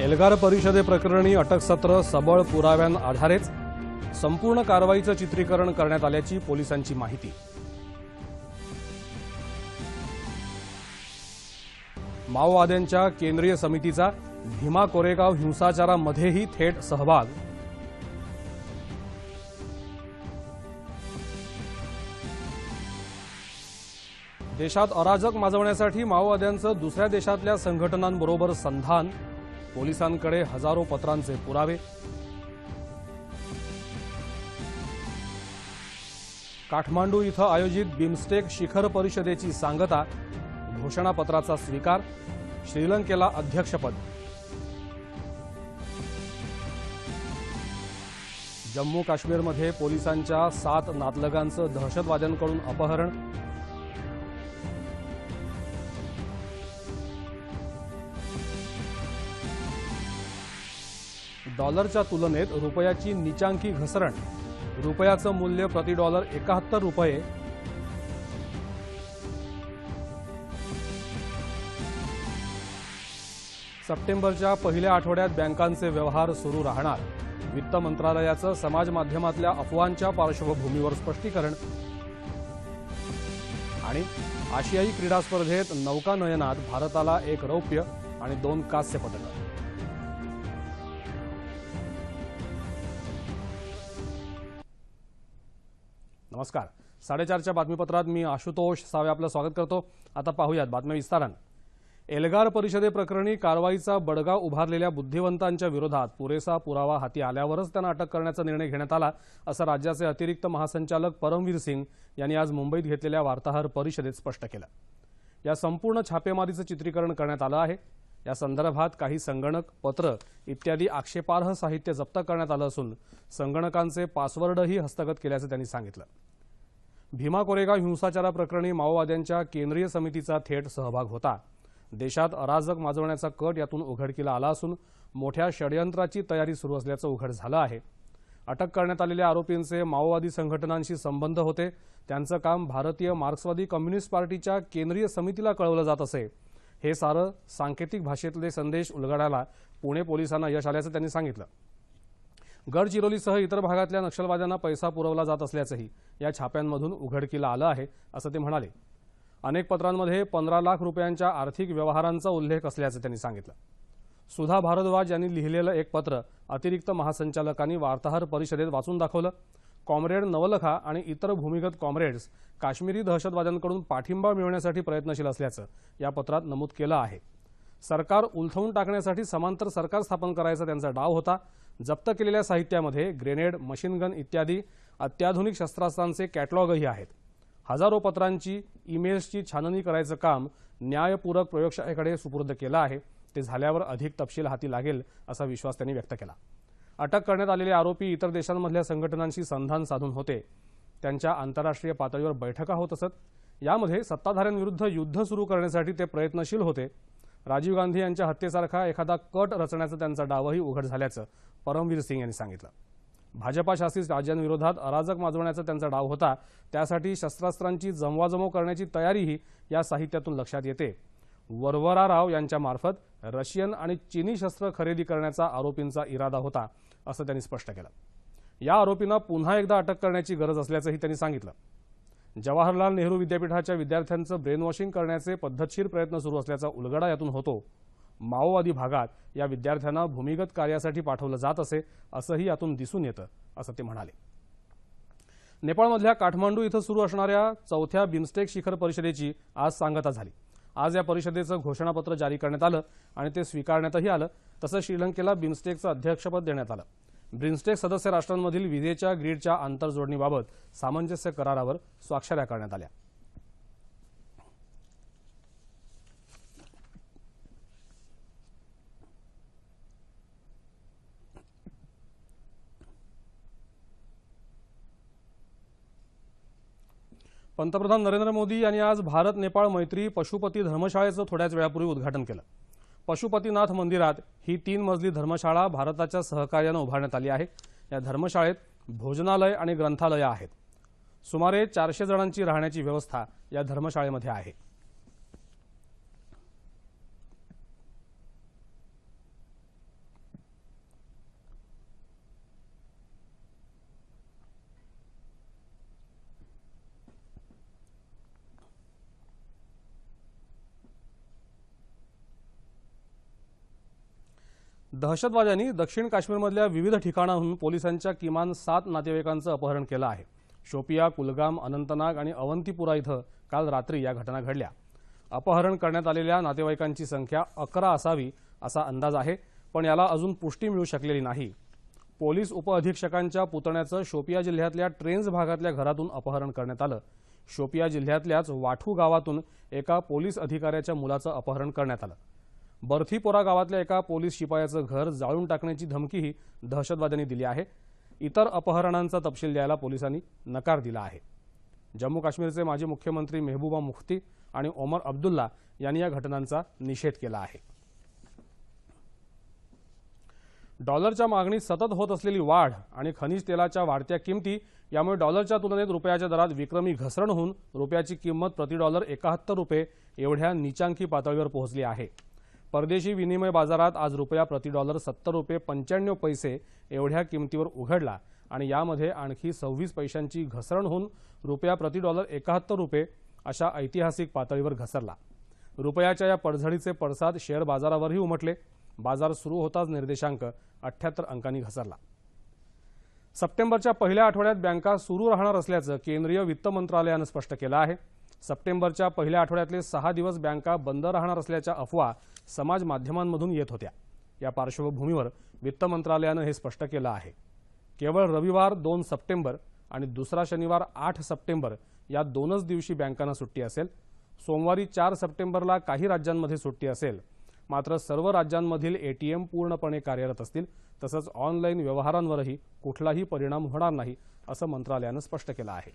एल्गार परिषदेप्रकरणी अटकसत्र सबळ पुराव्यांआधारेच संपूर्ण कारवाईचं चित्रीकरण करण्यात आल्याची पोलिसांची माहिती. माओवाद्यांच्या केंद्रीय समितीचा भीमा कोरेगाव हिंसाचारामध्येही थेट सहभाग. देशात अराजक माजवण्यासाठी माओवाद्यांचं दुसऱ्या देशातल्या संघटनांबरोबर संधान. पोलिसांकडे हजारो पत्रांचे पुरावे. काठमांडू इथं आयोजित बिमस्टेक शिखर परिषदेची सांगता घोषणापत्राचा स्वीकार श्रीलंकेला अध्यक्षपद. जम्मू काश्मीरमध्ये पोलिसांच्या सात नातलगांचं दहशतवाद्यांकडून अपहरण डॉलरच्या तुलनेत रुपयाची निचांकी घसरण. रुपयाचं मूल्य प्रति डॉलर एकाहत्तर रुपये. सप्टेंबरच्या पहिल्या आठवड्यात बँकांचे व्यवहार सुरू राहणार. वित्त मंत्रालयाचं समाज माध्यमातल्या अफवांच्या पार्श्वभूमीवर स्पष्टीकरण. आणि आशियाई क्रीडा स्पर्धेत नौकानयनात भारताला एक रौप्य आणि दोन कांस्य पदकं. नमस्कार. साडेचारच्या बातमीपत्रात मी आशुतोष सावे आपलं स्वागत करतो. आता पाहूयात बातम्या विस्तारानं. एल्गार परिषदेप्रकरणी कारवाईचा बडगा उभारलेल्या बुद्धिवंतांच्या विरोधात पुरेसा पुरावा हाती आल्यावरच त्यांना अटक करण्याचा निर्णय घेण्यात आला असं राज्याचे अतिरिक्त महासंचालक परमवीर सिंग यांनी आज मुंबईत घेतलेल्या वार्ताहर परिषदेत स्पष्ट केलं. या संपूर्ण छापेमारीचं चित्रीकरण करण्यात आलं आहे. या संदर्भात काही संगणक पत्र इत्यादी आक्षेपार्ह साहित्य जप्त करण्यात आलं असून संगणकांचे पासवर्डही हस्तगत केल्याचं त्यांनी सांगितलं. भीमा कोरेगाव हिंसाचाराप्रकरणी माओवाद्यांच्या केंद्रीय समितीचा थेट सहभाग होता. देशात अराजक माजवण्याचा कट यातून उघडकीला आला असून मोठ्या षडयंत्राची तयारी सुरू असल्याचं उघड झालं आहे. अटक करण्यात आलेल्या आरोपींचे माओवादी संघटनांशी संबंध होते. त्यांचं काम भारतीय मार्क्सवादी कम्युनिस्ट पार्टीच्या केंद्रीय समितीला कळवलं जात असे. हे सारं सांकेतिक भाषेतले संदेश उलगडायला पुणे पोलिसांना यश आल्याचं त्यांनी सांगितलं. गडचिरोलीसह इतर भागातल्या नक्षलवाद्यांना पैसा पुरवला जात असल्याचंही या छाप्यांमधून उघडकीला आलं आहे असं ते म्हणाले. अनेक पत्रांमध्ये पंधरा लाख रुपयांच्या आर्थिक व्यवहारांचा उल्लेख असल्याचं त्यांनी सांगितलं. सुधा भारद्वाज यांनी लिहिलेलं एक पत्र अतिरिक्त महासंचालकांनी वार्ताहर परिषदेत वाचून दाखवलं. कॉम्रेड नवलखा आणि इतर भूमिगत कॉम्रेड्स काश्मीरी दहशतवाद्यांकडून पाठिंबा मिळवण्यासाठी प्रयत्नशील असल्याचं या पत्रात नमूद केलं आहे. सरकार उलथवून टाकण्यासाठी समांतर सरकार स्थापन करायचा त्यांचा डाव होता. जप्त केलेल्या साहित्यामध्ये ग्रेनेड मशीनगन इत्यादी अत्याधुनिक शस्त्रास्त्रांचे कॅटलॉगही आहेत. हजारो पत्रांची ईमेल्सची छाननी करायचं काम न्यायपूरक प्रयोगशाळेकडे सुपूर्द केलं आहे. ते झाल्यावर अधिक तपशील हाती लागेल असा विश्वास त्यांनी व्यक्त केला. अटक करण्यात आलेले आरोपी इतर देशांमधल्या संघटनांशी संधान साधून होते. त्यांच्या आंतरराष्ट्रीय पातळीवर बैठका होत असत. यामध्ये सत्ताधाऱ्यांविरुद्ध युद्ध सुरू करण्यासाठी ते प्रयत्नशील होते. राजीव गांधी यांच्या हत्येसारखा एखादा कट रचण्याचा त्यांचा डावही उघड झाल्याचं परमवीर सिंग यांनी सांगितलं. भाजपा शासित राज्यांविरोधात अराजक माजवण्याचा त्यांचा डाव होता त्यासाठी शस्त्रास्त्रांची जमवाजमव करण्याची तयारीही या साहित्यातून लक्षात येते. वरवरा राव यांच्यामार्फत रशियन आणि चीनी शस्त्र खरेदी करण्याचा आरोपींचा इरादा होता असं त्यांनी स्पष्ट केलं. या आरोपींना पुन्हा एकदा अटक करण्याची गरज असल्याचंही त्यांनी सांगितलं. जवाहरलाल नेहरू विद्यापीठाच्या विद्यार्थ्यांचं ब्रेन वॉशिंग करण्याचे पद्धतशीर प्रयत्न सुरू असल्याचा उलगडा यातून होतो. माओवादी भागात या विद्यार्थ्यांना भूमिगत कार्यासाठी पाठवलं जात असे असंही यातून दिसून येतं असं ते म्हणाले. नेपाळमधल्या काठमांडू इथं सुरू असणाऱ्या चौथ्या बिमस्टेक शिखर परिषदेची आज सांगता झाली. आज या परिषदेचं घोषणापत्र जारी करण्यात आलं आणि ते स्वीकारण्यातही आलं तसंच श्रीलंकेला बिमस्टेकचं अध्यक्षपद देण्यात आलं. ब्रिन्स्टेक सदस्य राष्ट्रांमधील विजेच्या ग्रीडच्या आंतरजोडणीबाबत सामंजस्य करारावर स्वाक्षऱ्या करण्यात आल्या. पंतप्रधान नरेंद्र मोदी यांनी आज भारत नेपाळ मैत्री पशुपती धर्मशाळेचं थोड्याच वेळापूर्वी उद्घाटन केलं. पशुपतीनाथ मंदिरात ही तीन मजली धर्मशाळा भारताच्या सहकार्यानं उभारण्यात आली आहे. या धर्मशाळेत भोजनालय आणि ग्रंथालय आहेत. सुमारे चारशे जणांची राहण्याची व्यवस्था या धर्मशाळेमध्ये आहे. दहशतवाद्यांनी दक्षिण काश्मीरमधल्या विविध ठिकाणाहून पोलिसांच्या किमान सात नातेवाईकांचं अपहरण केलं आहे. शोपिया कुलगाम अनंतनाग आणि अवंतीपुरा इथं काल रात्री या घटना घडल्या. अपहरण करण्यात आलेल्या नातेवाईकांची संख्या अकरा असावी असा अंदाज आहे पण याला अजून पुष्टी मिळू शकलेली नाही. पोलीस उपअधीक्षकांच्या पुतण्याचं शोपिया जिल्ह्यातल्या ट्रेन्स भागातल्या घरातून अपहरण करण्यात आलं. शोपिया जिल्ह्यातल्याच वाठू गावातून एका पोलीस अधिकाऱ्याच्या मुलाचं अपहरण करण्यात आलं. बर्थीपोरा गावातल्या एका पोलीस शिपायाचं घर जाळून टाकण्याची धमकीही दहशतवाद्यांनी दिली आहे. इतर अपहरणांचा तपशील द्यायला पोलिसांनी नकार दिला आहे. जम्मू काश्मीरचे माजी मुख्यमंत्री मेहबूबा मुफ्ती आणि ओमर अब्दुल्ला यांनी या घटनांचा निषेध केला आहे. डॉलरच्या मागणीत सतत होत असलेली वाढ आणि खनिज तेलाच्या वाढत्या किमती यामुळे डॉलरच्या तुलनेत रुपयाच्या दरात विक्रमी घसरण होऊन रुपयाची किंमत प्रति डॉलर एकाहत्तर रुपये एवढ्या निचांकी पातळीवर पोहोचली आहे. परदेशी विनिमय बाजारात आज रुपया प्रति डॉलर सत्तर रुपये पंच्याण्णव पैसे एवढ्या किमतीवर उघडला आणि यामध्ये आणखी सव्वीस पैशांची घसरण होऊन रुपया प्रति डॉलर एकाहत्तर रुपये अशा ऐतिहासिक पातळीवर घसरला. रुपयाच्या या पडझडीचे पडसाद शेअर बाजारावरही उमटले. बाजार सुरू होताच निर्देशांक अठ्ठ्याहत्तर अंकांनी घसरला. सप्टेंबरच्या पहिल्या आठवड्यात बँका सुरू राहणार असल्याचं केंद्रीय वित्त मंत्रालयानं स्पष्ट केलं आहे. सप्टेंबरच्या पहिल्या आठवड्यातले सहा दिवस बँका बंद राहणार असल्याच्या अफवा समाज माध्यमांमधून येत होत्या. या पार्श्वभूमीवर वित्त मंत्रालयानं हे स्पष्ट केलं आहे. केवळ रविवार दोन सप्टेंबर आणि दुसरा शनिवार आठ सप्टेंबर या दोनच दिवशी बँकांना सुट्टी असेल. सोमवारी चार सप्टेंबरला काही राज्यांमध्ये सुट्टी असेल. मात्र सर्व राज्यांमधील एटीएम पूर्णपणे कार्यरत असतील. तसंच ऑनलाईन व्यवहारांवरही कुठलाही परिणाम होणार नाही असं मंत्रालयानं स्पष्ट केलं आहे.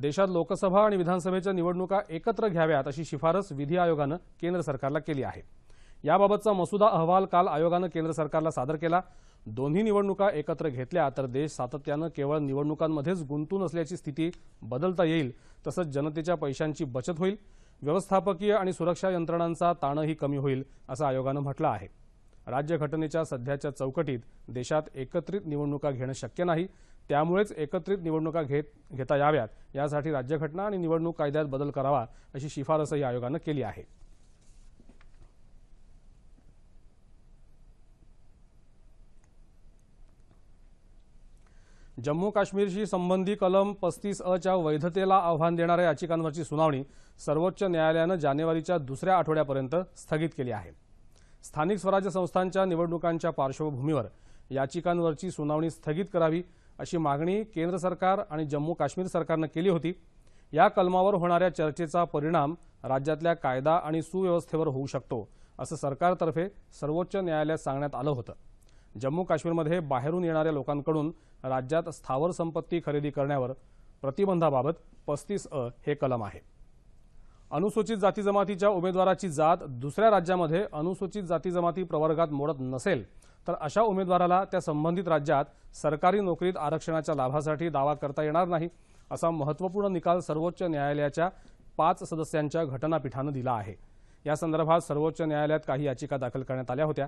देशात लोकसभा आणि विधानसभेच्या निवडणुका एकत्र घ्याव्यात अशी शिफारस विधी आयोगानं केंद्र सरकारला केली आहे. याबाबतचा मसुदा अहवाल काल आयोगानं केंद्र सरकारला सादर केला. दोन्ही निवडणुका एकत्र घेतल्या तर देश सातत्यानं केवळ निवडणुकांमध्येच गुंतून असल्याची स्थिती बदलता येईल तसंच जनतेच्या पैशांची बचत होईल व्यवस्थापकीय आणि सुरक्षा यंत्रणांचा ताणही कमी होईल असं आयोगानं म्हटलं आहे. राज्यघटनेच्या सध्याच्या चौकटीत देशात एकत्रित निवडणुका घेणं शक्य नाही त्यामुळेच एकत्रित निवडणुका घेत घेता याव्यात. यासाठी राज्यघटना आणि निवडणूक कायद्यात बदल करावा अशी शिफारसही आयोगानं केली आहे. जम्मू काश्मीरशी संबंधी कलम पस्तीस अच्या वैधतेला आव्हान देणाऱ्या याचिकांवरची सुनावणी सर्वोच्च न्यायालयानं जानेवारीच्या दुसऱ्या आठवड्यापर्यंत स्थगित केली आहे. स्थानिक स्वराज्य संस्थांच्या निवडणुकांच्या पार्श्वभूमीवर याचिकांवरची सुनावणी स्थगित करावी अशी मागणी केंद्र सरकार आणि जम्मू काश्मीर सरकारनं केली होती. या कलमावर होणाऱ्या चर्चेचा परिणाम राज्यातल्या कायदा आणि सुव्यवस्थेवर होऊ शकतो असं सरकारतर्फे सर्वोच्च न्यायालयात सांगण्यात आलं होतं. जम्मू काश्मीरमध्ये बाहेरून येणाऱ्या लोकांकडून राज्यात स्थावर संपत्ती खरेदी करण्यावर प्रतिबंधाबाबत पस्तीस अ हे कलम आहे. अनुसूचित जाती जमातीच्या उमेदवाराची जात दुसऱ्या राज्यामध्ये अनुसूचित जाती जमाती प्रवर्गात मोडत नसेल तर अशा उमेदवाराला त्या संबंधित राज्यात सरकारी नोकरीत आरक्षणाच्या लाभासाठी दावा करता येणार नाही असा महत्त्वपूर्ण निकाल सर्वोच्च न्यायालयाच्या पाच सदस्यांच्या घटनापीठानं दिला आहे. या संदर्भात सर्वोच्च न्यायालयात काही याचिका दाखल करण्यात आल्या होत्या.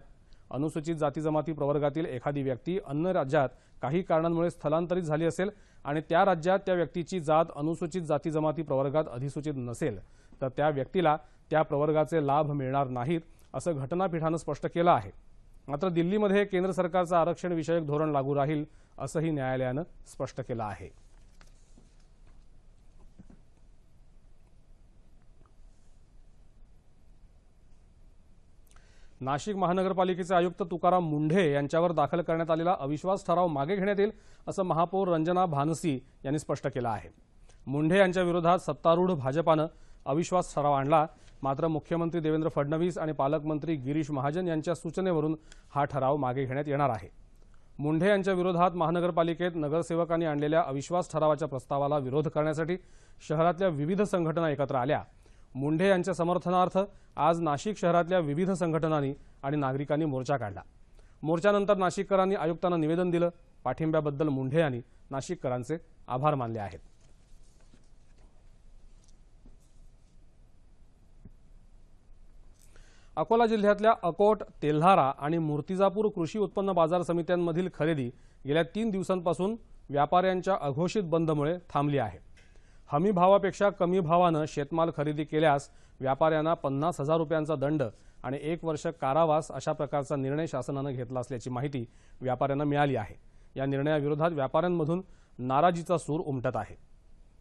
अनुसूचित जाती जमाती प्रवर्गातील एखादी व्यक्ती अन्य राज्यात काही कारणांमुळे स्थलांतरित झाली असेल आणि त्या राज्यात त्या व्यक्तीची जात अनुसूचित जाती जमाती प्रवर्गात अधिसूचित नसेल तर त्या व्यक्तीला त्या प्रवर्गाचे लाभ मिळणार नाहीत असं घटनापीठानं स्पष्ट केलं आहे. मात्र दिल्लीमध्ये केंद्र सरकारचं आरक्षण विषयक धोरण लागू राहील असंही न्यायालयानं स्पष्ट केलं आहे. नाशिक महानगरपालिकेचे आयुक्त तुकाराम मुंढे यांच्यावर दाखल करण्यात आलेला अविश्वास ठराव मागे घेण्यात येईल असं महापौर रंजना भानसी यांनी स्पष्ट केलं आहे. मुंढे यांच्या विरोधात सत्तारूढ भाजपानं अविश्वास ठराव आणला. मात्र मुख्यमंत्री देवेंद्र फडणवीस आणि पालकमंत्री गिरीश महाजन यांच्या सूचनेवरून हा ठराव मागे घेण्यात येणार आहे. मुंढे यांच्या विरोधात महानगरपालिकेत नगरसेवकांनी आणलेल्या अविश्वास ठरावाच्या प्रस्तावाला विरोध करण्यासाठी शहरातल्या विविध संघटना एकत्र आल्या. मुंढे यांच्या समर्थनार्थ आज नाशिक शहरातल्या विविध संघटनांनी आणि नागरिकांनी मोर्चा काढला. मोर्चानंतर नाशिककरांनी आयुक्तांना निवेदन दिलं. पाठिंब्याबद्दल मुंढे यांनी नाशिककरांचे आभार मानले आहेत. अकोला जिल्ह्यातल्या अकोट तेल्हारा आणि मूर्तिजापूर कृषी उत्पन्न बाजार समित्यांमधील खरेदी गेल्या तीन दिवसांपासून व्यापाऱ्यांच्या अघोषित बंदमुळे थांबली आहे. हमी भावापेक्षा कमी भावानं शेतमाल खरेदी केल्यास व्यापाऱ्यांना पन्नास हजार रुपयांचा दंड आणि एक वर्ष कारावास अशा प्रकारचा निर्णय शासनानं घेतला असल्याची माहिती व्यापाऱ्यांना मिळाली आहे. या निर्णयाविरोधात व्यापाऱ्यांमधून नाराजीचा सूर उमटत आहे.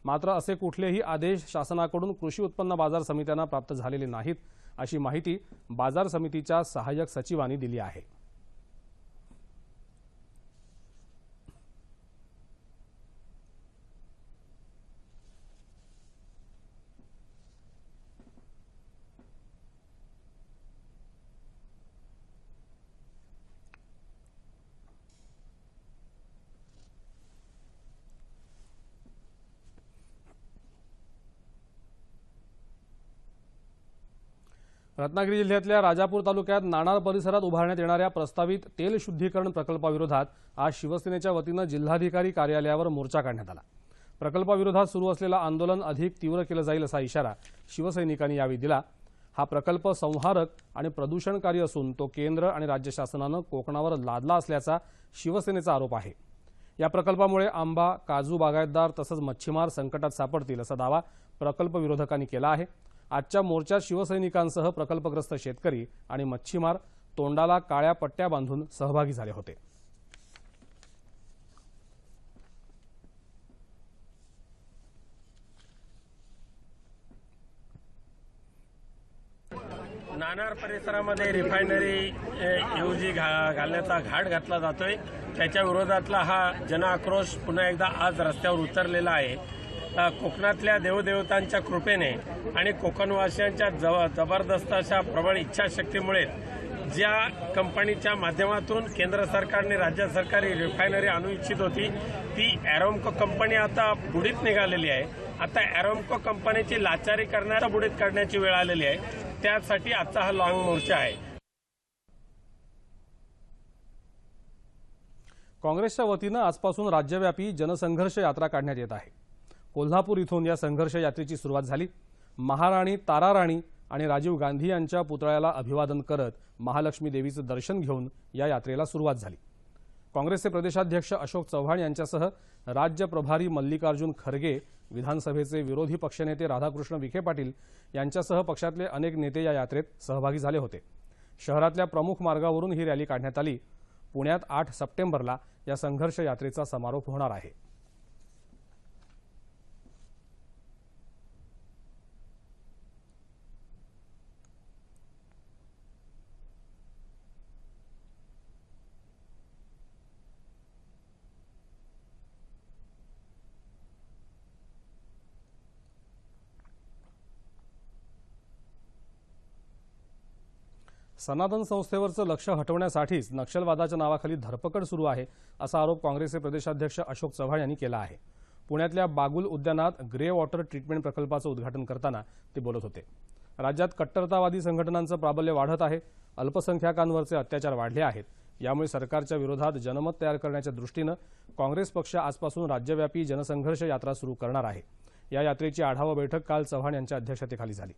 मात्र असे कुठलेही आदेश शासनाकडून कृषी उत्पन्न बाजार समित्यांना प्राप्त झालेले नाहीत अशी माहिती बाजार समितीच्या सहाय्यक सचिवांनी दिली आहे. रत्नागिरी जिल्ह्यातल्या राजापूर तालुक्यात नाणार परिसरात उभारण्यात येणाऱ्या प्रस्तावित तेल शुद्धीकरण प्रकल्पाविरोधात आज शिवसेनेच्या वतीनं जिल्हाधिकारी कार्यालयावर मोर्चा काढण्यात आला. प्रकल्पाविरोधात सुरू असलेलं आंदोलन अधिक तीव्र केलं जाईल असा इशारा शिवसैनिकांनी यावेळी दिला. हा प्रकल्प संहारक आणि प्रदूषणकारी असून तो केंद्र आणि राज्य शासनानं कोकणावर लादला असल्याचा शिवसेनेचा आरोप आहे. या प्रकल्पामुळे आंबा काजू बागायतदार तसंच मच्छीमार संकटात सापडतील असा दावा प्रकल्प विरोधकांनी केला आहे. आजच्या मोर्चात शिवसैनिकांसह प्रकल्पग्रस्त शेतकरी आणि मच्छीमार तोंडाला काळ्या पट्ट्या बांधून सहभागी झाले होते. नाणार परिसरामध्ये रिफायनरी ऐवजी घा घालण्याचा घाट घातला जातोय. त्याच्या विरोधातला हा जनाक्रोश पुन्हा एकदा आज रस्त्यावर उतरलेला आहे. कोकणातल्या देवदेवतांच्या कृपेने आणि कोकणवासियांच्या जव जबरदस्त अशा प्रबळ इच्छाशक्तीमुळे ज्या कंपनीच्या माध्यमातून केंद्र सरकारने राज्य सरकारी रिफायनरी आणू इच्छित होती ती अॅरोमको कंपनी आता बुडीत निघालेली आहे. आता अॅरोमको कंपनीची लाचारी करण्याचा बुडीत काढण्याची वेळ आलेली आहे. त्यासाठी आजचा हा लॉंग मोर्चा आहे. काँग्रेसच्या वतीनं आजपासून राज्यव्यापी जनसंघर्ष यात्रा काढण्यात येत आहे. कोल्हापूर इथून या संघर्ष यात्रेची सुरुवात झाली. महाराणी ताराराणी आणि राजीव गांधी यांच्या पुतळ्याला अभिवादन करत महालक्ष्मी देवीचं दर्शन घेऊन या यात्रेला सुरुवात झाली. काँग्रेसचे प्रदेशाध्यक्ष अशोक चव्हाण यांच्यासह राज्य प्रभारी मल्लिकार्जुन खरगे विधानसभेचे विरोधी पक्षनेते राधाकृष्ण विखे पाटील यांच्यासह पक्षातले अनेक नेते या यात्रेत सहभागी झाले होते. शहरातल्या प्रमुख मार्गावरून ही रॅली काढण्यात आली. पुण्यात आठ सप्टेंबरला या संघर्ष यात्रेचा समारोप होणार आहे. सनातन संस्थेवरचं लक्ष हटवण्यासाठीच नक्षलवादाच्या नावाखाली धरपकड सुरू आहे असा आरोप काँग्रेसचे प्रदेशाध्यक्ष अशोक चव्हाण यांनी केला आहे. पुण्यातल्या बागुल उद्यानात ग्रे वॉटर ट्रीटमेंट प्रकल्पाचं उद्घाटन करताना ते बोलत होते. राज्यात कट्टरतावादी संघटनांचं प्राबल्य वाढत आहे अल्पसंख्याकांवरचे अत्याचार वाढले आहेत. यामुळे सरकारच्या विरोधात जनमत तयार करण्याच्या दृष्टीनं काँग्रेस पक्ष आजपासून राज्यव्यापी जनसंघर्ष यात्रा सुरू करणार आहे. या यात्रेची आढावा बैठक काल चव्हाण यांच्या अध्यक्षतेखाली झाली.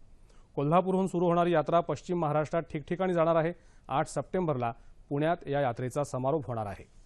कोल्हापूरहून सुरू होणारी यात्रा पश्चिम महाराष्ट्रात ठिकठिकाणी जाणार आहे. आठ सप्टेंबरला पुण्यात या यात्रेचा समारोप होणार आहे.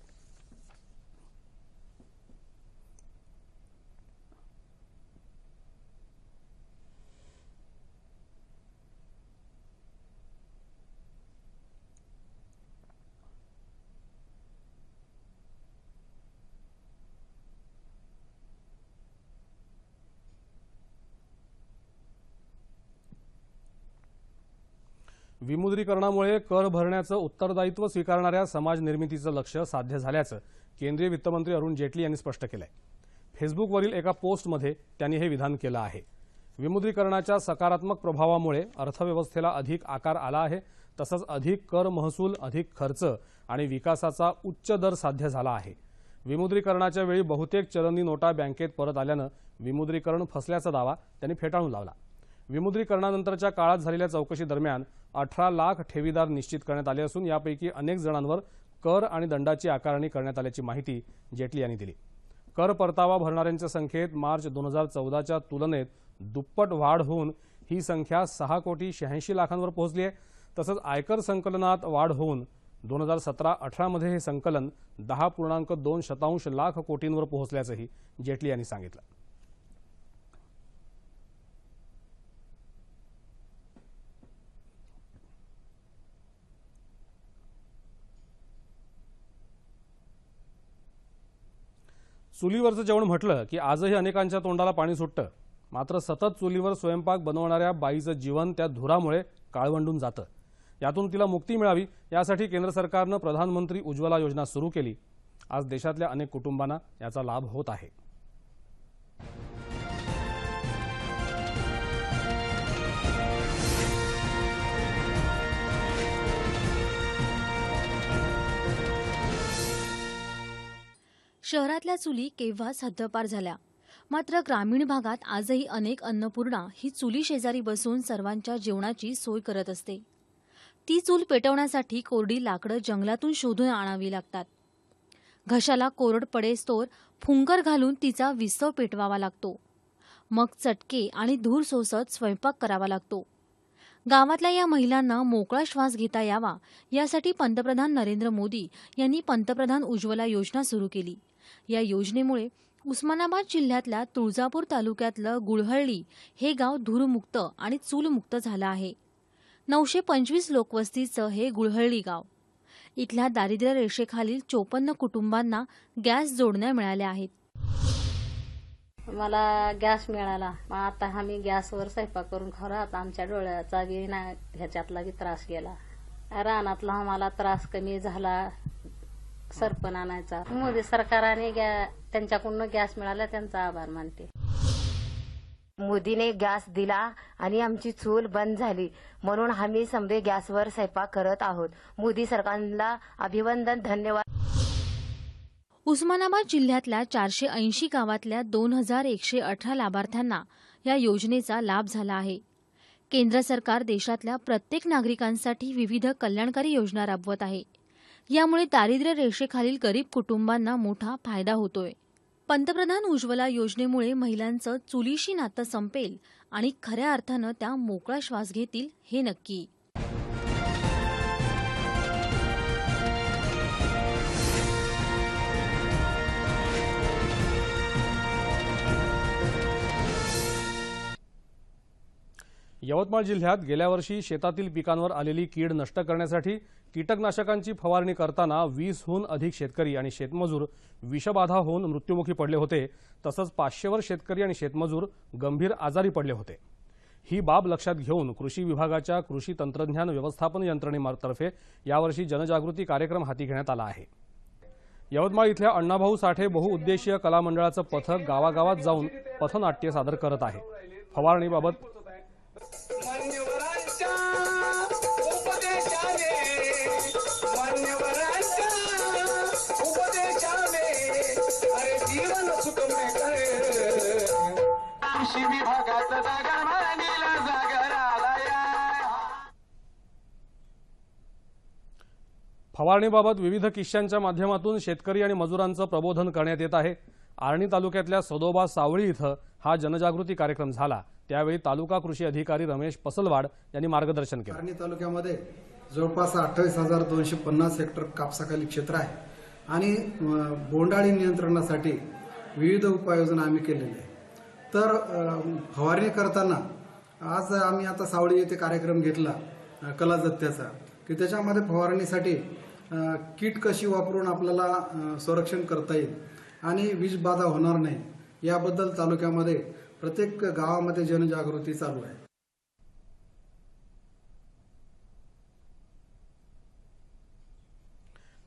विमुद्रीकरणामुळे कर भरण्याचं उत्तरदायित्व स्वीकारणाऱ्या समाज निर्मितीचं लक्ष साध्य झाल्याचं केंद्रीय वित्तमंत्री अरुण जेटली यांनी स्पष्ट केलंय. फेसबुकवरील एका पोस्टमध्ये त्यांनी हे विधान केलं आहे. विमुद्रीकरणाच्या सकारात्मक प्रभावामुळे अर्थव्यवस्थेला अधिक आकार आला आहे तसंच अधिक कर महसूल अधिक खर्च आणि विकासाचा उच्च दर साध्य झाला आहे. विमुद्रीकरणाच्या वेळी बहुतेक चलनी नोटा बँकेत परत आल्यानं विमुद्रीकरण फसल्याचा दावा त्यांनी फेटाळून लावला. विमुद्रीकरणानंतरच्या काळात झालेल्या चौकशी दरम्यान अठरा लाख ठेवीदार निश्चित करण्यात आले असून यापैकी अनेक जणांवर कर आणि दंडाची आकारणी करण्यात आल्याची माहिती जेटली यांनी दिली. कर परतावा भरणाऱ्यांच्या संख्येत मार्च दोन हजार चौदाच्या तुलनेत दुप्पट वाढ होऊन ही संख्या सहा कोटी शहाऐंशी लाखांवर पोहोचली आहे. तसंच आयकर संकलनात वाढ होऊन दोन हजार सतरा अठरामध्ये हे संकलन दहा पूर्णांक दोन शतांश लाख कोटींवर पोहोचल्याचंही जेटली यांनी सांगितलं. चुलीवरचं जेवण म्हटलं की आजही अनेकांच्या तोंडाला पाणी सुटतं. मात्र सतत चुलीवर स्वयंपाक बनवणाऱ्या बाईचं जीवन त्या धुरामुळे काळवंडून जातं. यातून तिला मुक्ती मिळावी यासाठी केंद्र सरकारनं प्रधानमंत्री उज्ज्वला योजना सुरू केली. आज देशातल्या अनेक कुटुंबांना याचा लाभ होत आहे. शहरातल्या चुली केव्हाच हद्दपार झाल्या? मात्र ग्रामीण भागात आजही अनेक अन्नपूर्णा ही चुली शेजारी बसून सर्वांच्या जेवणाची सोय करत असते. ती चूल पेटवण्यासाठी कोरडी लाकडं जंगलातून शोधून आणावी लागतात. घशाला कोरड पडेस्तोर फुंकर घालून तिचा विस्तव पेटवावा लागतो. मग चटके आणि धूर सोसत स्वयंपाक करावा लागतो. गावातल्या या महिलांना मोकळा श्वास घेता यावा यासाठी पंतप्रधान नरेंद्र मोदी यांनी पंतप्रधान उज्ज्वला योजना सुरू केली. या योजनेमुळे उस्मानाबाद जिल्ह्यातल्या तुळजापूर तालुक्यातलं गुळहळ्ळी हे गाव धूरमुक्त आणि चूलमुक्त झालं आहे. नऊशे पंचवीस लोकवस्तीचं हे गुळहळ्ळी गाव. इथल्या दारिद्र्य रेषेखालील चोपन्न कुटुंबांना गॅस जोडण्या मिळाल्या आहेत. मला गॅस मिळाला. मग आता आम्ही गॅसवर स्वयंपाक करून खाऊ आता आमच्या डोळ्याचा बी ना ह्याच्यातला बी त्रास गेला. रानातला आम्हाला त्रास कमी झाला. सरपण आणायचा. मोदी सरकाराने गॅ त्यांच्याकडून गॅस मिळाला त्यांचा आभार मानते. मोदीने गॅस दिला आणि आमची चूल बंद झाली. म्हणून आम्ही समजे गॅसवर स्वयंपाक करत आहोत. मोदी सरकारला अभिवंदन धन्यवाद. उस्मानाबाद जिल्ह्यातल्या चारशे ऐंशी गावातल्या दोन हजार एकशे अठरा लाभार्थ्यांना या योजनेचा लाभ झाला आहे. केंद्र सरकार देशातल्या प्रत्येक नागरिकांसाठी विविध कल्याणकारी योजना राबवत आहे. यामुळे दारिद्र्य रेषेखालील गरीब कुटुंबांना मोठा फायदा होतोय. पंतप्रधान उज्ज्वला योजनेमुळे महिलांचं चुलीशी नातं संपेल आणि खऱ्या अर्थानं त्या मोकळा श्वास घेतील हे नक्की. यवतमाळ जिल्ह्यात गेल्या वर्षी शेतातील पिकांवर आलेली कीड नष्ट करण्यासाठी कीटकनाशकांची फवारणी करताना वीसहून अधिक शेतकरी आणि शेतमजूर विषबाधा होऊन मृत्युमुखी पडले होते. तसंच पाचशेवर शेतकरी आणि शेतमजूर गंभीर आजारी पडले होते. ही बाब लक्षात घेऊन कृषी विभागाच्या कृषी तंत्रज्ञान व्यवस्थापन यंत्रणेतर्फे यावर्षी जनजागृती कार्यक्रम हाती घेण्यात आला आहे. यवतमाळ इथल्या अण्णाभाऊ साठे बहुउद्देशीय कला मंडळाचं पथक गावागावात जाऊन पथनाट्य सादर करत आहे. फवारणीबाबत कृषी विभागाचं जागर मांडीला जागर आलाय फवारणीबाबत विविध किश्यांच्या माध्यमातून शेतकरी आणि मजुरांचं प्रबोधन करण्यात येत आहे. आर्णी तालुक्यातल्या सदोबा सावळी इथं हा जनजागृती कार्यक्रम झाला. त्यावेळी तालुका कृषी अधिकारी रमेश पसलवाड यांनी मार्गदर्शन केलं. कारणी तालुक्यामध्ये जवळपास अठ्ठावीस हजार दोनशे पन्नास हेक्टर कापसाखाली क्षेत्र आहे. आणि बोंडाळी नियंत्रणासाठी विविध उपाययोजना आम्ही केलेल्या आहे तर फवारणी करताना आज आम्ही आता सावळी येथे कार्यक्रम घेतला कला जत्त्याचा की त्याच्यामध्ये फवारणीसाठी किट कशी वापरून आपल्याला संरक्षण करता येईल आणि वीज बाधा होणार नाही याबद्दल तालुक्यामध्ये प्रत्येक गावामध्ये जनजागृती चालू आहे.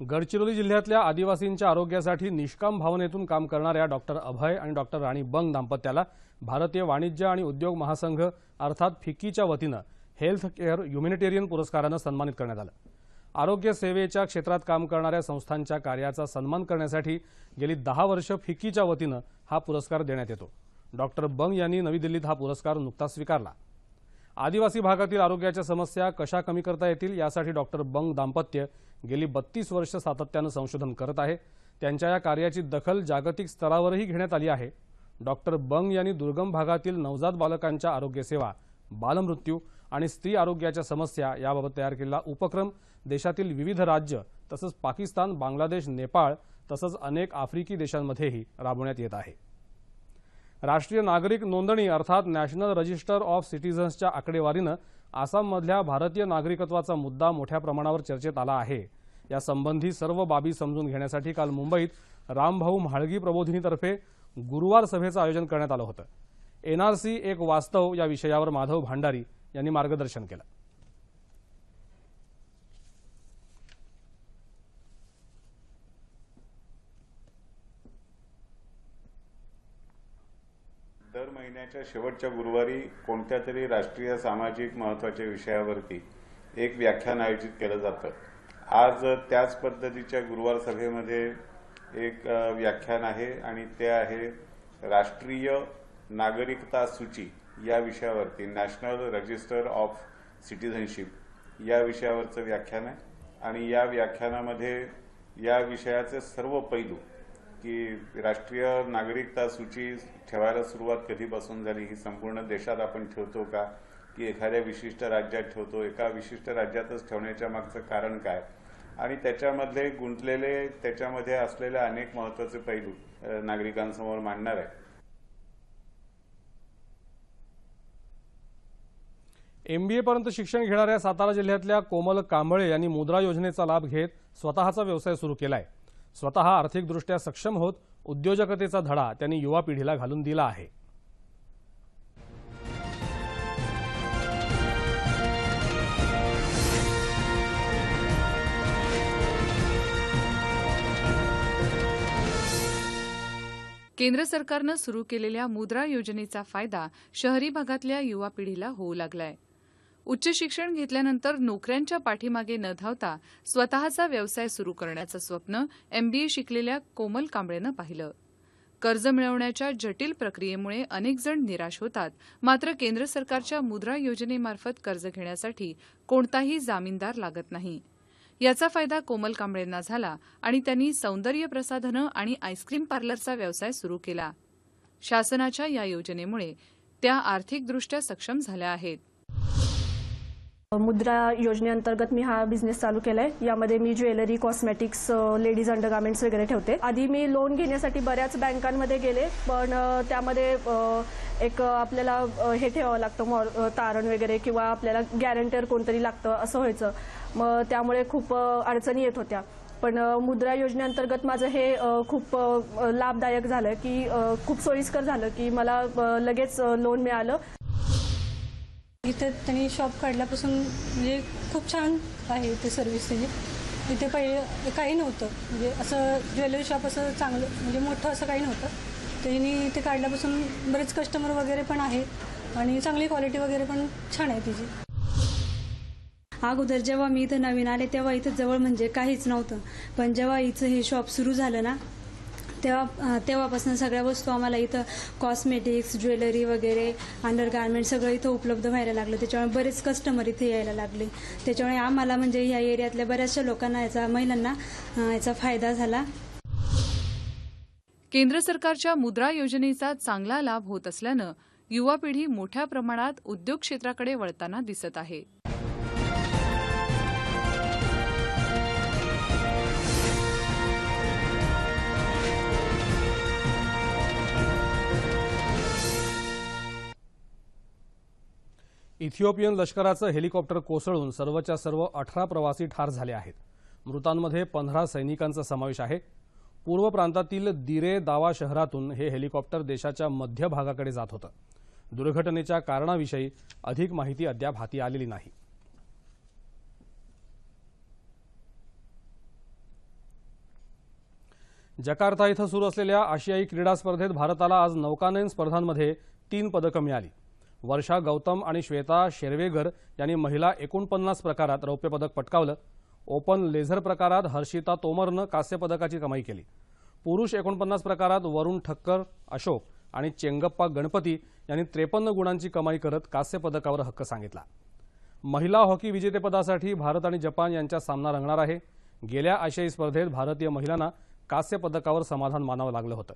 गडचिरोली जिल्ह्यातल्या आदिवासींच्या आरोग्यासाठी निष्काम भावनेतून काम करणाऱ्या डॉक्टर अभय आणि डॉक्टर राणी बंग दाम्पत्याला भारतीय वाणिज्य आणि उद्योग महासंघ अर्थात फिक्कीच्या वतीनं हेल्थ केअर ह्युमॅनिटेरियन पुरस्कारानं सन्मानित करण्यात आलं. आरोग्य सेवेच्या क्षेत्रात काम करणाऱ्या संस्थांच्या कार्याचा सन्मान करण्यासाठी गेली दहा वर्ष फिक्कीच्या वतीनं हा पुरस्कार देण्यात येतो. डॉक्टर बंग यांनी नवी दिल्लीत हा पुरस्कार नुकताच स्वीकारला. आदिवासी भागातील आरोग्याच्या समस्या कशा कमी करता येतील यासाठी डॉक्टर बंग दाम्पत्य गेली बत्तीस वर्ष सातत्यानं संशोधन करत आहे. त्यांच्या या कार्याची दखल जागतिक स्तरावरही घेण्यात आली आहे. डॉक्टर बंग यांनी दुर्गम भागातील नवजात बालकांच्या आरोग्यसेवा बालमृत्यू आणि स्त्री आरोग्याच्या समस्या याबाबत तयार केलेला उपक्रम देशातील विविध राज्य तसंच पाकिस्तान बांगलादेश नेपाळ तसंच अनेक आफ्रिकी देशांमध्येही राबवण्यात येत आहे. राष्ट्रीय नागरिक नोंदणी अर्थात नॅशनल रजिस्टर ऑफ सिटिझन्सच्या आकडेवारीनं आसाममधल्या भारतीय नागरिकत्वाचा मुद्दा मोठ्या प्रमाणावर चर्चेत आला आहे. यासंबंधी सर्व बाबी समजून घेण्यासाठी काल मुंबईत रामभाऊ म्हाळगी प्रबोधिनीतर्फे गुरुवार सभेचं आयोजन करण्यात आलं होतं. एनआरसी एक वास्तव या विषयावर माधव भांडारी यांनी मार्गदर्शन केलं दर महिन्याच्या शेवटच्या गुरुवारी कोणत्या तरी राष्ट्रीय सामाजिक महत्त्वाच्या विषयावरती एक व्याख्यान आयोजित केलं जातं. आज त्याच पद्धतीच्या गुरुवार सभेमध्ये एक व्याख्यान आहे आणि ते आहे राष्ट्रीय नागरिकता सूची या विषयावरती नॅशनल रजिस्टर ऑफ सिटिझनशिप या विषयावरचं व्याख्यान आहे. आणि या व्याख्यानामध्ये या विषयाचे सर्व पैलू की राष्ट्रीय नागरिकता सूची ठेवायला सुरुवात कधीपासून झाली? ही संपूर्ण देशात आपण ठेवतो का? की एखाद्या विशिष्ट राज्यात ठेवतो? एका विशिष्ट राज्यातच ठेवण्याच्या मागचं कारण काय? आणि त्याच्यामधले गुंतलेले त्याच्यामध्ये असलेले अनेक महत्त्वाचे पैलू नागरिकांसमोर मांडणार आहे. एमबीए पर्यंत शिक्षण घेणाऱ्या सातारा जिल्ह्यातल्या कोमल कांबळे यांनी मुद्रा योजनेचा लाभ घेत स्वतःचा व्यवसाय सुरू केलाय. स्वतः आर्थिकदृष्ट्या सक्षम होत उद्योजकतेचा धडा त्यांनी युवा पिढीला घालून दिला आहे. केंद्र सरकारनं सुरू केलेल्या मुद्रा योजनेचा फायदा शहरी भागातल्या युवा पिढीला होऊ लागलाय. उच्च शिक्षण घेतल्यानंतर नोकऱ्यांच्या पाठीमागे न धावता स्वतःचा व्यवसाय सुरू करण्याचं स्वप्न एमबीए शिकलेल्या कोमल कांबळेनं पाहिलं. कर्ज मिळवण्याच्या जटिल प्रक्रियेमुळे अनेक जण निराश होतात. मात्र केंद्र सरकारच्या मुद्रा योजनेमार्फत कर्ज घेण्यासाठी कोणताही जामीनदार लागत नाही. याचा फायदा कोमल कांबळेंना झाला आणि त्यांनी सौंदर्य प्रसाधनं आणि आईस्क्रीम पार्लरचा व्यवसाय सुरू केला. शासनाच्या या योजनेमुळे त्या आर्थिकदृष्ट्या सक्षम झाल्या आहेत. मुद्रा योजनेअंतर्गत मी हा बिझनेस चालू केलाय. यामध्ये मी ज्वेलरी कॉस्मेटिक्स लेडीज अंडरगार्मेंट्स वगैरे ठेवते. आधी मी लोन घेण्यासाठी बऱ्याच बँकांमध्ये गेले पण त्यामध्ये एक आपल्याला हे ठेवावं लागतं मॉर- तारण वगैरे किंवा आपल्याला गॅरंटर कोणतरी लागतं असं व्हायचं. मग त्यामुळे खूप अडचणी येत होत्या. पण मुद्रा योजनेअंतर्गत माझं हे खूप लाभदायक झालं की खूप सोयीस्कर झालं की मला लगेच लोन मिळालं. इथे त्यांनी शॉप काढल्यापासून म्हणजे खूप छान आहे इथे सर्व्हिस त्याची. इथे पहिले काही नव्हतं. म्हणजे असं ज्वेलरी शॉप असं चांगलं म्हणजे मोठं असं काही नव्हतं. त्यांनी इथे काढल्यापासून बरेच कस्टमर वगैरे पण आहेत आणि चांगली क्वालिटी वगैरे पण छान आहे तिची. अगोदर जेव्हा मी इथं नवीन आले तेव्हा इथं जवळ म्हणजे काहीच नव्हतं. पण जेव्हा इथं हे शॉप सुरू झालं ना तेव्हा तेव्हापासून सगळ्या वस्तू आम्हाला इथं कॉस्मेटिक्स ज्वेलरी वगैरे अंडरगार्मेंट सगळं इथं उपलब्ध व्हायला लागलं. त्याच्यामुळे बरेच कस्टमर इथे यायला लागले. त्याच्यामुळे आम्हाला म्हणजे ह्या एरियातल्या बऱ्याचशा लोकांना याचा महिलांना याचा फायदा झाला. केंद्र सरकारच्या मुद्रा योजनेचा चांगला लाभ होत असल्यानं युवा पिढी मोठ्या प्रमाणात उद्योग क्षेत्राकडे वळताना दिसत आहे. इथिओपियन लष्कराचं हेलिकॉप्टर कोसळून सर्वच्या सर्व अठरा प्रवासी ठार झाले आहेत. मृतांमध्ये पंधरा सैनिकांचा समावेश आहे. पूर्व प्रांतातील दिरे दावा शहरातून हे हेलिकॉप्टर देशाच्या मध्य भागाकडे जात होतं. दुर्घटनेच्या कारणाविषयी अधिक माहिती अद्याप हाती आलेली नाही. जकार्ता इथं सुरू असलेल्या आशियाई क्रीडा स्पर्धेत भारताला आज नौकानयन स्पर्धांमध्ये तीन पदकं मिळाली. वर्षा गौतम आणि श्वेता शेरवेगर यांनी महिला एकोणपन्नास प्रकारात रौप्यपदक पटकावलं. ओपन लेझर प्रकारात हर्षिता तोमरनं कांस्यपदकाची कमाई केली. पुरुष एकोणपन्नास प्रकारात वरुण ठक्कर अशोक आणि चेंगप्पा गणपती यांनी त्रेपन्न गुणांची कमाई करत कांस्यपदकावर हक्क सांगितला. महिला हॉकी विजेतेपदासाठी भारत आणि जपान यांचा सामना रंगणार आहे. गेल्या आशियाई स्पर्धेत भारतीय महिलांना कांस्यपदकावर समाधान मानावं लागलं होतं.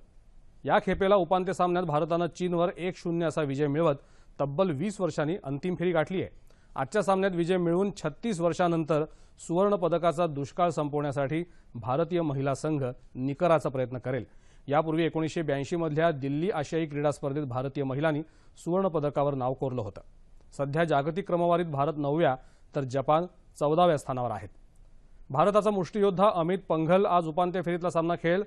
या खेपेला उपांत्य सामन्यात भारतानं चीनवर एक शून्य असा विजय मिळवत तब्बल वीस वर्षांनी अंतिम फेरी गाठली आहे. आजच्या सामन्यात विजय मिळवून छत्तीस वर्षानंतर सुवर्ण पदकाचा दुष्काळ संपवण्यासाठी भारतीय महिला संघ निकराचा प्रयत्न करेल. यापूर्वी एकोणीसशे ब्याऐंशीमधल्या दिल्ली आशियाई क्रीडा स्पर्धेत भारतीय महिलांनी सुवर्ण पदकावर नाव कोरलं होतं. सध्या जागतिक क्रमवारीत भारत नवव्या तर जपान चौदाव्या स्थानावर आहेत. भारताचा मुष्टियोद्धा अमित पंघल आज उपांत्य फेरीतला सामना खेळेल.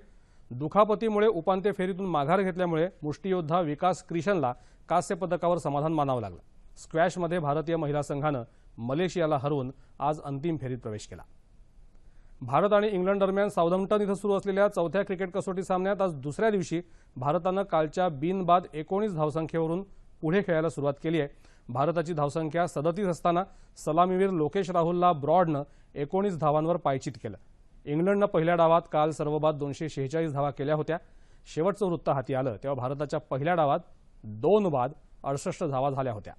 दुखापतीमुळे उपांत्य फेरीतून माघार घेतल्यामुळे मुष्टियोद्धा विकास क्रिशनला कांस्य पदकावर समाधान मानावं लागलं. स्क्वॅशमध्ये भारतीय महिला संघानं मलेशियाला हरवून आज अंतिम फेरीत प्रवेश केला. भारत आणि इंग्लंड दरम्यान साऊदम्प्टन इथं सुरू असलेल्या चौथ्या क्रिकेट कसोटी सामन्यात आज दुसऱ्या दिवशी भारतानं कालच्या बिनबाद एकोणीस धावसंख्येवरून पुढे खेळायला सुरुवात केली आहे. भारताची धावसंख्या सदतीस असताना सलामीवीर लोकेश राहुलला ब्रॉडनं एकोणीस धावांवर पायचित केलं. इंग्लंडनं पहिल्या डावात काल सर्वबाद दोनशे शेहेचाळीस धावा केल्या होत्या. शेवटचं वृत्त हाती आलं तेव्हा भारताच्या पहिल्या डावात दोन बाद अडसष्ट धावा झाल्या होत्या.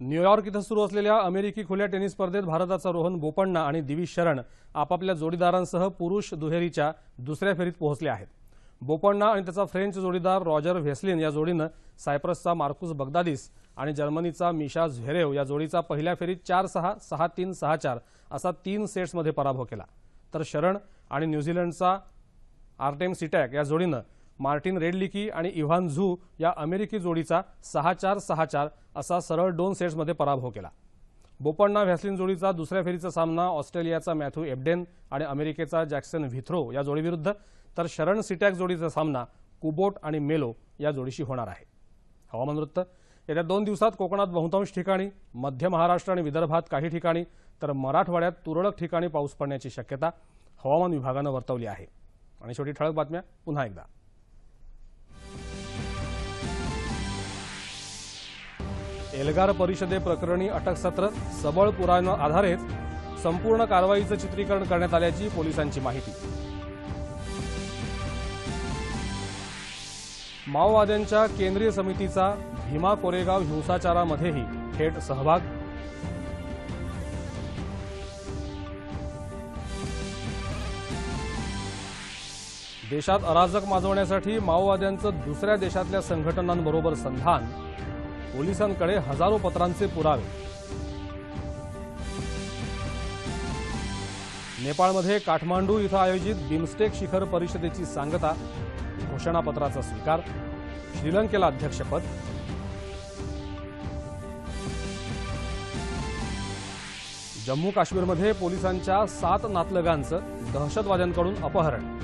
न्यूयॉर्क इथं सुरू असलेल्या अमेरिकी खुल्या टेनिस स्पर्धेत भारताचा रोहन बोपण्णा आणि दिवी शरण आपापल्या जोडीदारांसह पुरुष दुहेरीच्या दुसऱ्या फेरीत पोहोचले आहेत. बोपण्णा आणि त्याचा फ्रेंच जोडीदार रॉजर व्हेस्लिन या जोडीनं सायप्रसचा मार्कुस बगदादिस आणि जर्मनीचा मिशा झेरेव या जोडीचा पहिल्या फेरीत चार सहा सहा तीन सहा चार असा तीन सेट्समध्ये पराभव केला. तर शरण आणि न्यूझीलंडचा आर्टेम सिटॅक या जोडीनं मार्टिन रेडलिकी आणि इव्हान झू या अमेरिकी जोडीचा सहा चार सहा चार असा सरळ दोन सेट्समध्ये पराभव केला. बोपण्णा व्हॅसलिन जोडीचा दुसऱ्या फेरीचा सामना ऑस्ट्रेलियाचा मॅथ्यू एबडेन आणि अमेरिकेचा जॅक्सन व्हिथ्रो या जोडीविरुद्ध तर शरण सिटॅक जोडीचा सामना कुबोट आणि मेलो या जोडीशी होणार आहे. हवामान वृत्त. येत्या दोन दिवसात कोकणात बहुतांश ठिकाणी मध्य महाराष्ट्र आणि विदर्भात काही ठिकाणी तर मराठवाड्यात तुरळक ठिकाणी पाऊस पडण्याची शक्यता हवामान विभागानं वर्तवली आहे. आणि शेवटी ठळक बातम्या. पुन्हा एकदा. एल्गार परिषदेप्रकरणी अटकसत्र सबळ पुराव्या आधारेच संपूर्ण कारवाईचं चित्रीकरण करण्यात आल्याची पोलिसांची माहिती. माओवाद्यांच्या केंद्रीय समितीचा भीमा कोरेगाव हिंसाचारामध्येही थेट सहभाग. देशात अराजक माजवण्यासाठी माओवाद्यांचं दुसऱ्या देशातल्या संघटनांबरोबर संधान. पोलिसांकडे हजारो पत्रांचे पुरावे. नेपाळमध्ये काठमांडू इथं आयोजित बिमस्टेक शिखर परिषदेची सांगता. घोषणापत्राचा स्वीकार श्रीलंकेला अध्यक्षपद. जम्मू काश्मीरमध्ये पोलिसांच्या सात नातलगांचं दहशतवाद्यांकडून अपहरण.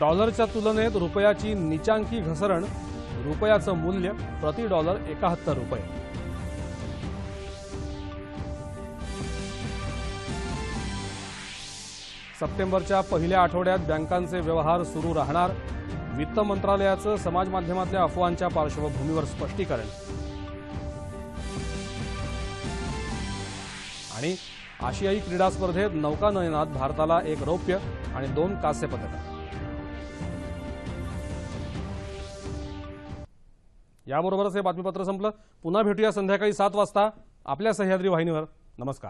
डॉलरच्या तुलनेत रुपयाची निचांकी घसरण रुपयाचं मूल्य प्रति डॉलर एकाहत्तर रुपये. सप्टेंबरच्या पहिल्या आठवड्यात बँकांचे व्यवहार सुरू राहणार. वित्त मंत्रालयाचं समाज माध्यमातल्या अफवांच्या पार्श्वभूमीवर स्पष्टीकरण. आणि आशियाई क्रीडा स्पर्धेत नौकानयनात भारताला एक रौप्य आणि दोन कांस्य पदकं. याबरोबरच हे बातमीपत्र संपलं. पुन्हा भेटूया संध्याकाळी सात वाजता. आपल्या सह्याद्री वाहिनीवर. नमस्कार.